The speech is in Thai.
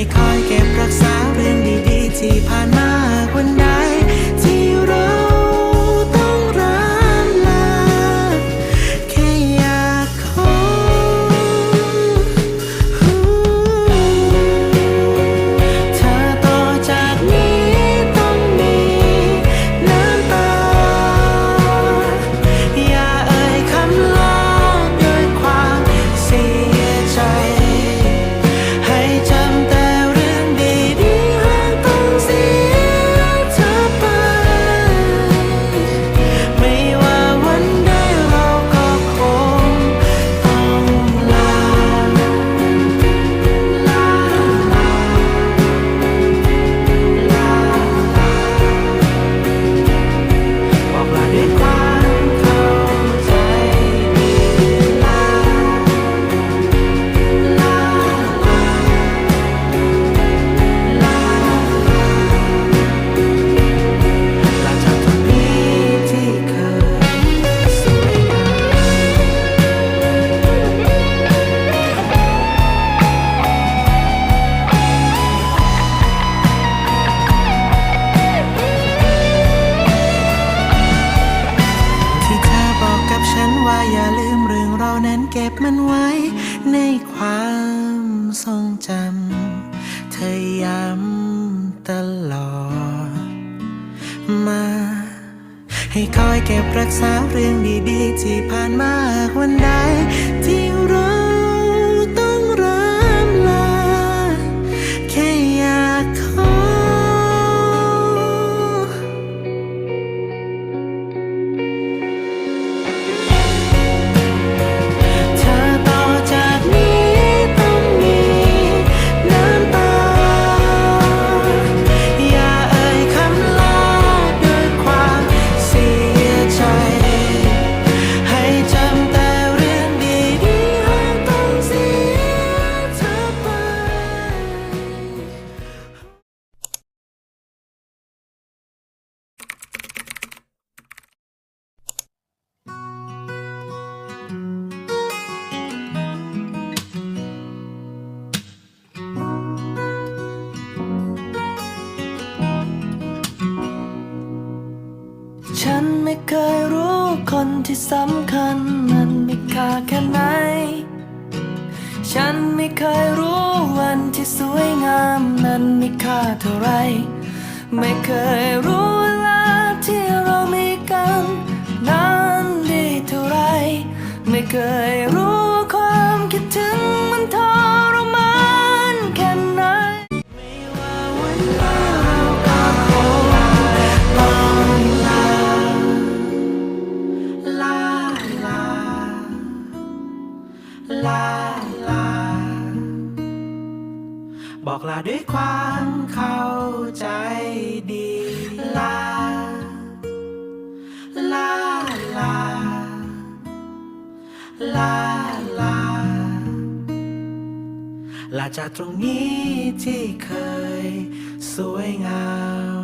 ให้ ว่าอย่าลืมเรื่องเรานั้นเก็บมันไว้ ในความทรงจำ เธอย้ำตลอดมา ให้คอยเก็บรักษาเรื่องดีๆ ที่ผ่านมาวันใดที่เร คนที่สำคัญนั้นมีค่าแค่ไหน ฉันไม่เคยรู้วันที่สวยงามนั้นมีค่าเท่าไร ไม่เคยรู้ บอกลาด้วยความเข้าใจดีลา ลา ลา ลา ลา ลาจากตรงนี้ที่เคยสวยงาม